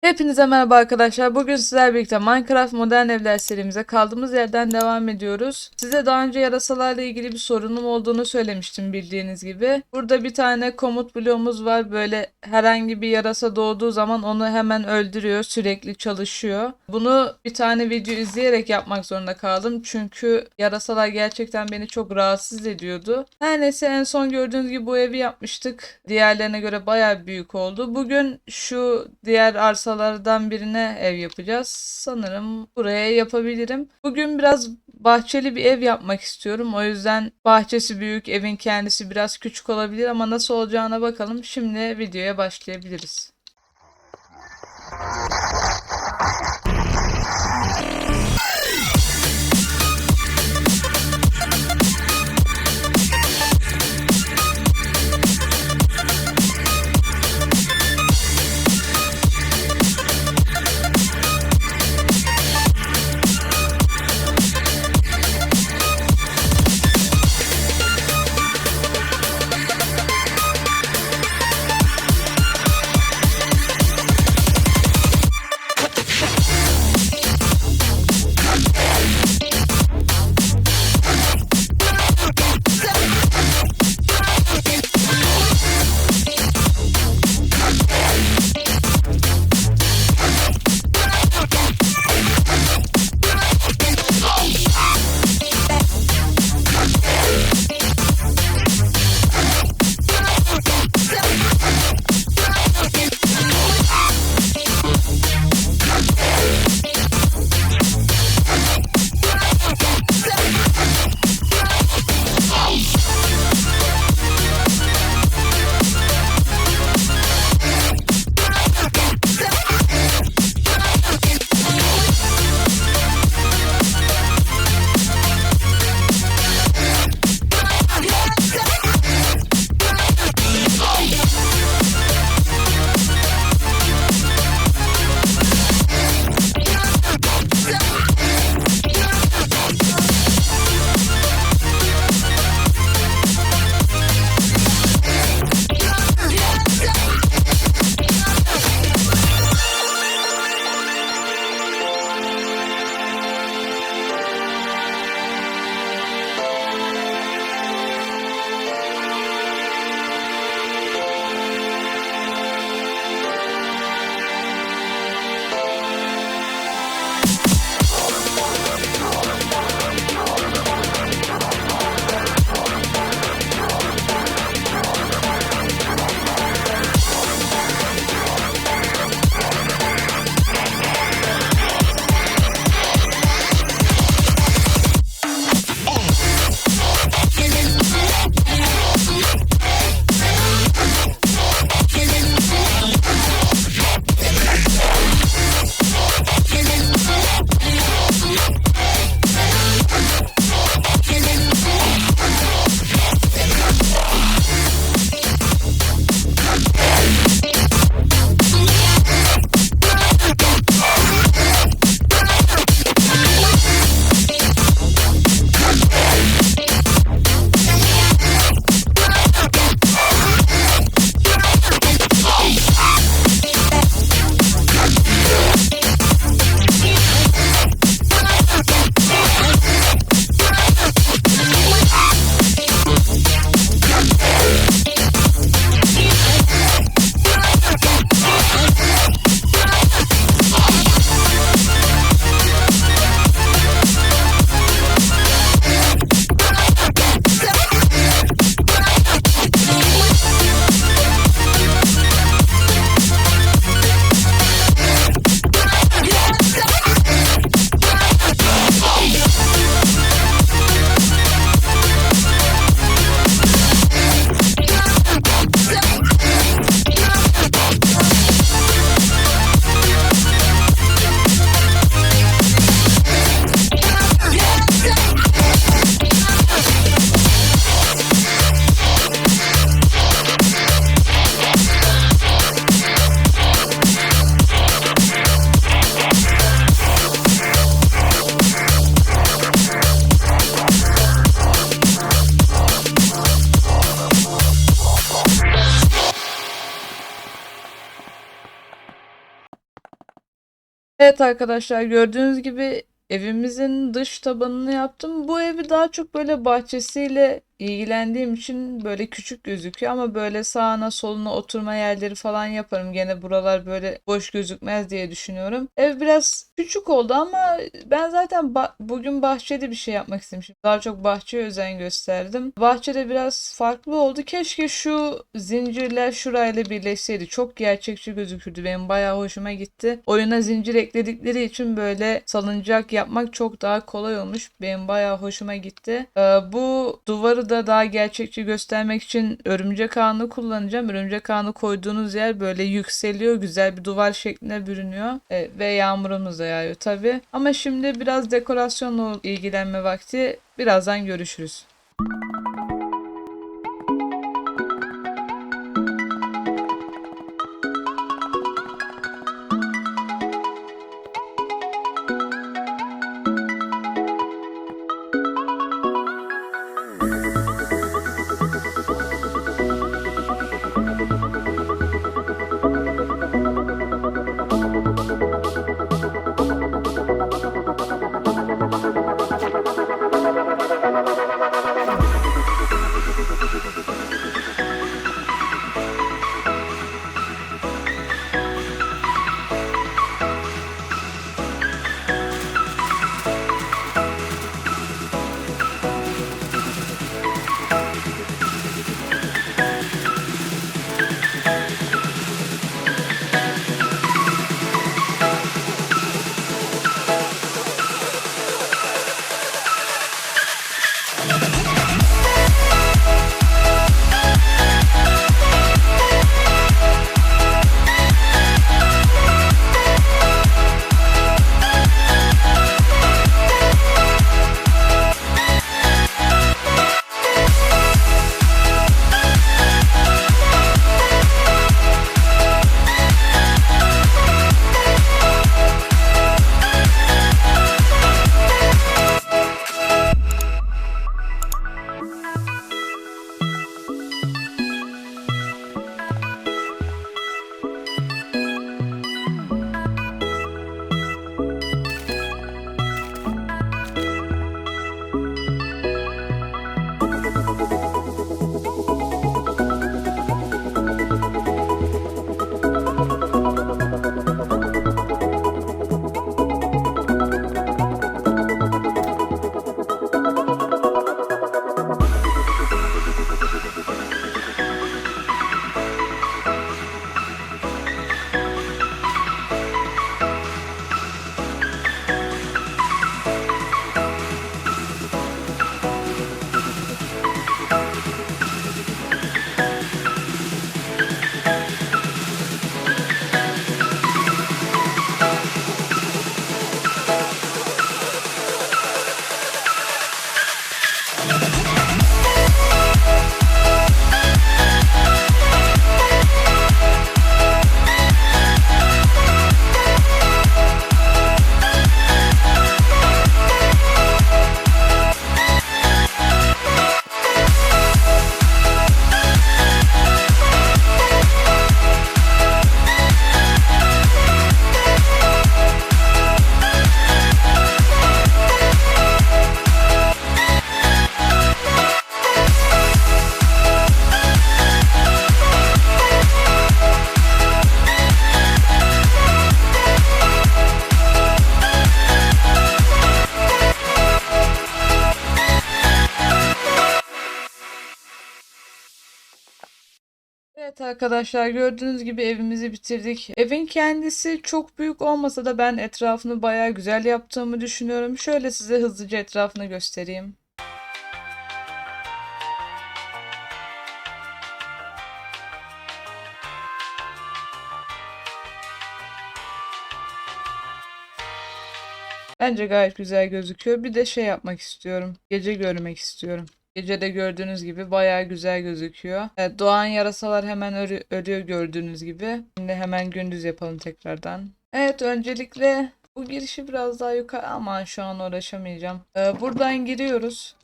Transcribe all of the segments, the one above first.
Hepinize merhaba arkadaşlar. Bugün sizlerle birlikte Minecraft Modern Evler serimize kaldığımız yerden devam ediyoruz. Size daha önce yarasalarla ilgili bir sorunum olduğunu söylemiştim bildiğiniz gibi. Burada bir tane komut bloğumuz var. Böyle herhangi bir yarasa doğduğu zaman onu hemen öldürüyor. Sürekli çalışıyor. Bunu bir tane video izleyerek yapmak zorunda kaldım. Çünkü yarasalar gerçekten beni çok rahatsız ediyordu. Her neyse en son gördüğünüz gibi bu evi yapmıştık. Diğerlerine göre bayağı büyük oldu. Bugün şu diğer arsalardan birine ev yapacağız. Sanırım buraya yapabilirim. Bugün biraz bahçeli bir ev yapmak istiyorum. O yüzden bahçesi büyük, evin kendisi biraz küçük olabilir ama nasıl olacağına bakalım. Şimdi videoya başlayabiliriz. Evet arkadaşlar gördüğünüz gibi evimizin dış tabanını yaptım. Bu evi daha çok böyle bahçesiyle ilgilendiğim için böyle küçük gözüküyor ama böyle sağına soluna oturma yerleri falan yaparım. Gene buralar böyle boş gözükmez diye düşünüyorum. Ev biraz küçük oldu ama ben zaten ba- bugün bahçede bir şey yapmak istemişim. Daha çok bahçeye özen gösterdim. Bahçede biraz farklı oldu. Keşke şu zincirler şurayla birleşseydi. Çok gerçekçi gözükürdü. Benim bayağı hoşuma gitti. Oyuna zincir ekledikleri için böyle salıncak yapmak çok daha kolay olmuş. Benim bayağı hoşuma gitti. Ee, bu duvarı da daha gerçekçi göstermek için örümcek ağını kullanacağım. Örümcek ağını koyduğunuz yer böyle yükseliyor. Güzel bir duvar şekline bürünüyor. Ee, ve yağmurumuz da yağıyor tabii. Ama şimdi biraz dekorasyonla ilgilenme vakti. Birazdan görüşürüz. Evet arkadaşlar gördüğünüz gibi evimizi bitirdik. Evin kendisi çok büyük olmasa da ben etrafını bayağı güzel yaptığımı düşünüyorum. Şöyle size hızlıca etrafını göstereyim. Bence gayet güzel gözüküyor. Bir de şey yapmak istiyorum. Gece görmek istiyorum. Gece de gördüğünüz gibi bayağı güzel gözüküyor. Evet, doğan yarasalar hemen ölü- ölüyor gördüğünüz gibi. Şimdi hemen gündüz yapalım tekrardan. Evet öncelikle bu girişi biraz daha yukarı aman şu an uğraşamayacağım. Ee, buradan giriyoruz.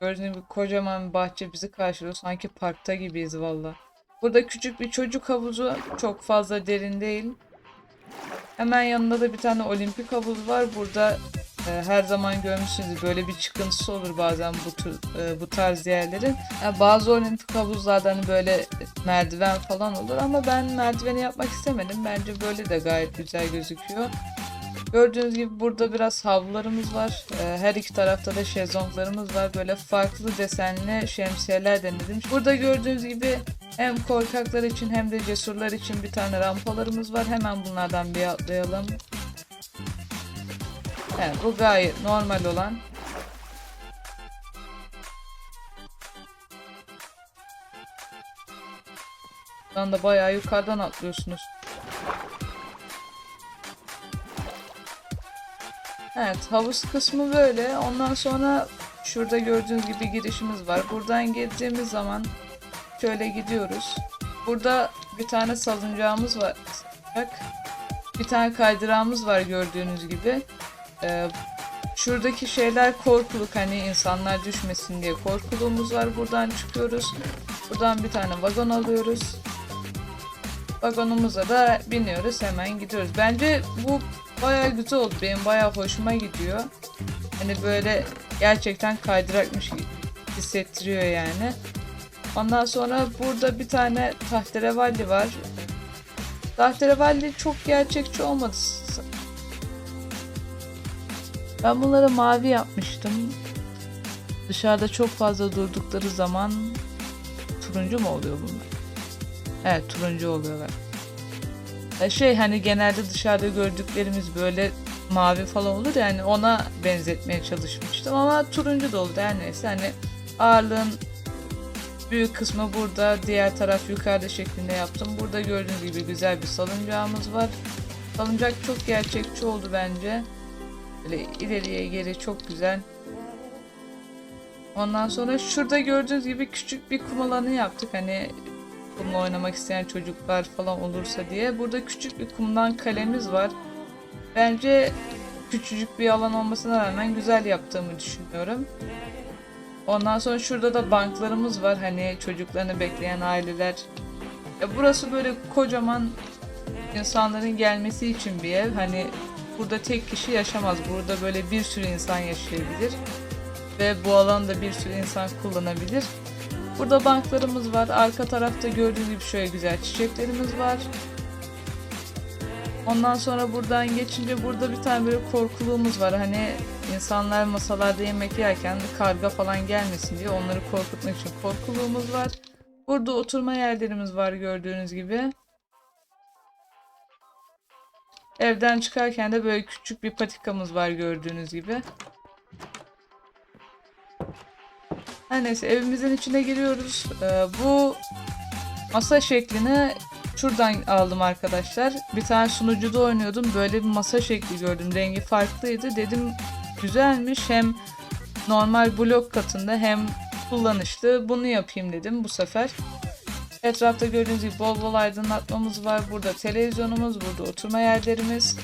Gördüğünüz gibi kocaman bir bahçe bizi karşılıyor. Sanki parkta gibiyiz valla. Burada küçük bir çocuk havuzu. Çok fazla derin değil. Hemen yanında da bir tane olimpik havuz var. Burada e, her zaman görmüşsünüz böyle bir çıkıntısı olur bazen bu tür, e, bu tarz yerlerin. Yani bazı olimpik havuzlarda hani böyle merdiven falan olur ama ben merdiveni yapmak istemedim. Bence böyle de gayet güzel gözüküyor. Gördüğünüz gibi burada biraz havlularımız var. Ee, Her iki tarafta da şezlonglarımız var. Böyle farklı desenli şemsiyeler denedim. Burada gördüğünüz gibi hem korkaklar için hem de cesurlar için bir tane rampalarımız var. Hemen bunlardan bir atlayalım. Evet, bu gayet normal olan. Buradan da bayağı yukarıdan atlıyorsunuz. Evet havuz kısmı böyle. Ondan sonra şurada gördüğünüz gibi girişimiz var. Buradan girdiğimiz zaman şöyle gidiyoruz. Burada bir tane salıncağımız var. Bir tane kaydırağımız var gördüğünüz gibi. Ee, şuradaki şeyler korkuluk hani insanlar düşmesin diye korkuluğumuz var. Buradan çıkıyoruz. Buradan bir tane vagon alıyoruz. Vagonumuza da biniyoruz hemen gidiyoruz. Bence bu bayağı güzel oldu. Benim bayağı hoşuma gidiyor. Hani böyle gerçekten kaydırakmış hissettiriyor yani. Ondan sonra burada bir tane tahterevalli var. Tahterevalli çok gerçekçi olmadı. Ben bunları mavi yapmıştım. Dışarıda çok fazla durdukları zaman turuncu mu oluyor bunlar? Evet turuncu oluyorlar. E, Şey hani genelde dışarıda gördüklerimiz böyle mavi falan olur yani ona benzetmeye çalışmıştım ama turuncu da oldu her neyse hani ağırlığın büyük kısmı burada diğer taraf yukarıda şeklinde yaptım. Burada gördüğünüz gibi güzel bir salıncağımız var. Salıncak çok gerçekçi oldu bence. Böyle ileriye geri çok güzel. Ondan sonra şurada gördüğünüz gibi küçük bir kum alanı yaptık. Hani kumla oynamak isteyen çocuklar falan olursa diye. Burada küçük bir kumdan kalemiz var. Bence küçücük bir alan olmasına rağmen güzel yaptığımı düşünüyorum. Ondan sonra şurada da banklarımız var. Hani çocuklarını bekleyen aileler. Ya burası böyle kocaman insanların gelmesi için bir ev. Hani burada tek kişi yaşamaz. Burada böyle bir sürü insan yaşayabilir. Ve bu alanda bir sürü insan kullanabilir. Burada banklarımız var. Arka tarafta gördüğünüz gibi şöyle güzel çiçeklerimiz var. Ondan sonra buradan geçince burada bir tane böyle korkuluğumuz var. Hani insanlar masalarda yemek yerken karga falan gelmesin diye onları korkutmak için korkuluğumuz var. Burada oturma yerlerimiz var gördüğünüz gibi. Evden çıkarken de böyle küçük bir patikamız var gördüğünüz gibi. Her neyse evimizin içine giriyoruz. Ee, bu masa şeklini şuradan aldım arkadaşlar. Bir tane sunucuda oynuyordum. Böyle bir masa şekli gördüm. Rengi farklıydı. Dedim güzelmiş. Hem normal blok katında hem kullanışlı. Bunu yapayım dedim bu sefer. Etrafta gördüğünüz gibi bol bol aydınlatmamız var. Burada televizyonumuz, burada oturma yerlerimiz.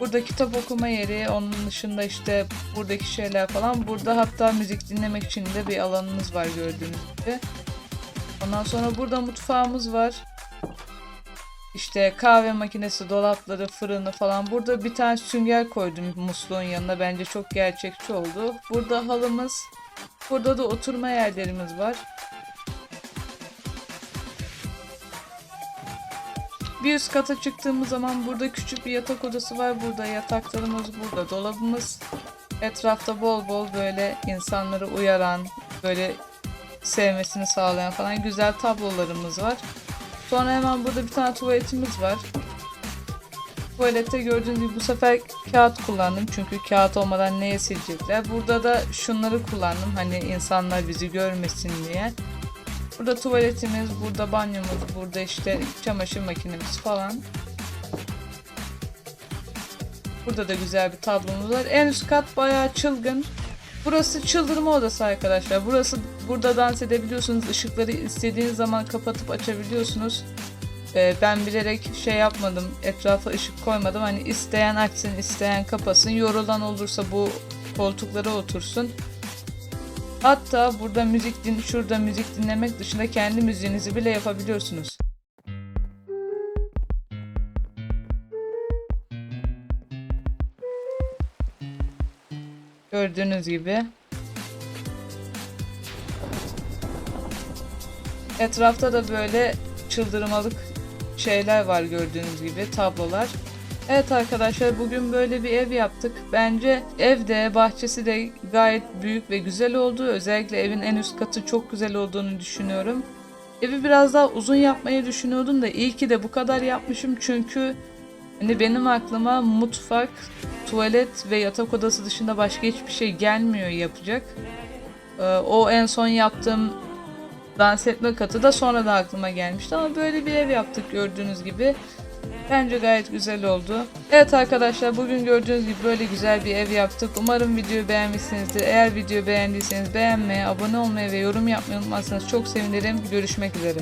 Burada kitap okuma yeri, onun dışında işte buradaki şeyler falan. Burada hatta müzik dinlemek için de bir alanımız var gördüğünüz gibi. Ondan sonra burada mutfağımız var. İşte kahve makinesi, dolapları, fırını falan. Burada bir tane sünger koydum musluğun yanına. Bence çok gerçekçi oldu. Burada halımız. Burada da oturma yerlerimiz var. Bir üst kata çıktığımız zaman burada küçük bir yatak odası var. Burada yataklarımız, burada dolabımız. Etrafta bol bol böyle insanları uyaran, böyle sevmesini sağlayan falan güzel tablolarımız var. Sonra hemen burada bir tane tuvaletimiz var. Tuvalette gördüğünüz gibi bu sefer kağıt kullandım. Çünkü kağıt olmadan neye silecekler. Burada da şunları kullandım. Hani insanlar bizi görmesin diye. Burada tuvaletimiz, burada banyomuz, burada işte çamaşır makinemiz falan. Burada da güzel bir tablomuz var. En üst kat bayağı çılgın. Burası çıldırma odası arkadaşlar. Burası burada dans edebiliyorsunuz. Işıkları istediğiniz zaman kapatıp açabiliyorsunuz. Ee, ben bilerek şey yapmadım. Etrafa ışık koymadım. Hani isteyen açsın, isteyen kapasın. Yorulan olursa bu koltuklara otursun. Hatta burada müzik din, şurada müzik dinlemek dışında kendi müziğinizi bile yapabiliyorsunuz. Gördüğünüz gibi. Etrafta da böyle çıldırmalık şeyler var gördüğünüz gibi tablolar. Evet arkadaşlar bugün böyle bir ev yaptık. Bence evde bahçesi de gayet büyük ve güzel oldu. Özellikle evin en üst katı çok güzel olduğunu düşünüyorum. Evi biraz daha uzun yapmayı düşünüyordum da iyi ki de bu kadar yapmışım çünkü hani benim aklıma mutfak, tuvalet ve yatak odası dışında başka hiçbir şey gelmiyor yapacak. Ee, o en son yaptığım dans etme katı da sonradan aklıma gelmişti ama böyle bir ev yaptık gördüğünüz gibi. Bence gayet güzel oldu. Evet arkadaşlar bugün gördüğünüz gibi böyle güzel bir ev yaptık. Umarım videoyu beğenmişsinizdir. Eğer videoyu beğendiyseniz beğenmeyi, abone olmayı ve yorum yapmayı unutmazsanız çok sevinirim. Görüşmek üzere.